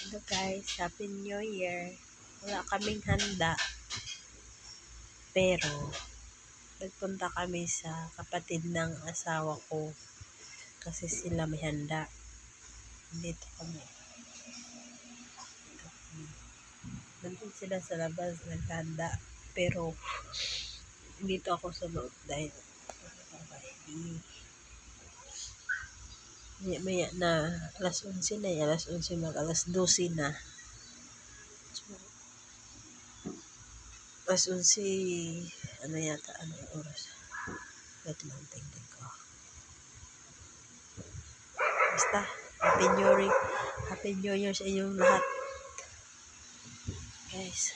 Hello guys, Happy New Year. Wala kaming handa. Pero, nagpunta kami sa kapatid ng asawa ko. Kasi sila may handa. Dito kami. Nandun sila sa labas, naghanda. Pero, dito ako sa loob dahil maya, maya na alas 11 na eh, alas 11 mag alas 12 na. Alas 11 ano yata ano yung oras? Wait lang tingnan ko. Basta happy new year happy new year sa inyong lahat. Guys.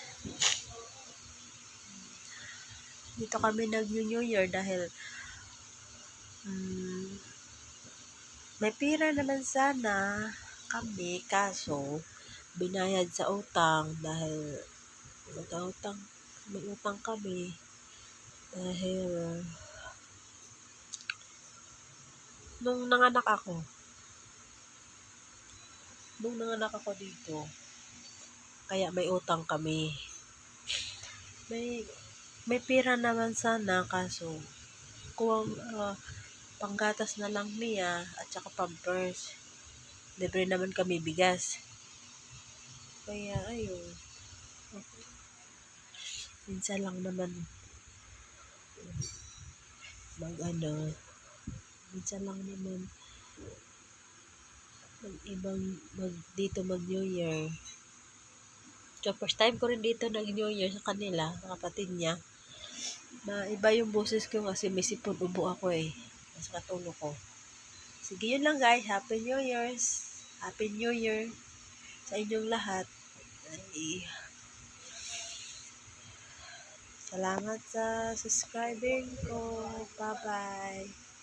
Dito kami nag new year dahil mm, may pira naman sana kami, kaso binayad sa utang dahil utang may utang kami dahil nung nanganak ako nung nanganak ako dito kaya may utang kami. May may pira naman sana kaso kuwang uh, panggatas na lang niya at saka pampers. Libre naman kami bigas. Kaya ayun. Minsan lang naman mag ano minsan lang naman mag ibang mag dito mag New Year. So first time ko rin dito nag New Year sa kanila, sa kapatid niya. Na iba yung boses ko kasi may sipon ubo ako eh mas katulog ko. Sige, yun lang guys. Happy New Year's. Happy New Year sa inyong lahat. Ay, salamat sa subscribing ko. Bye-bye.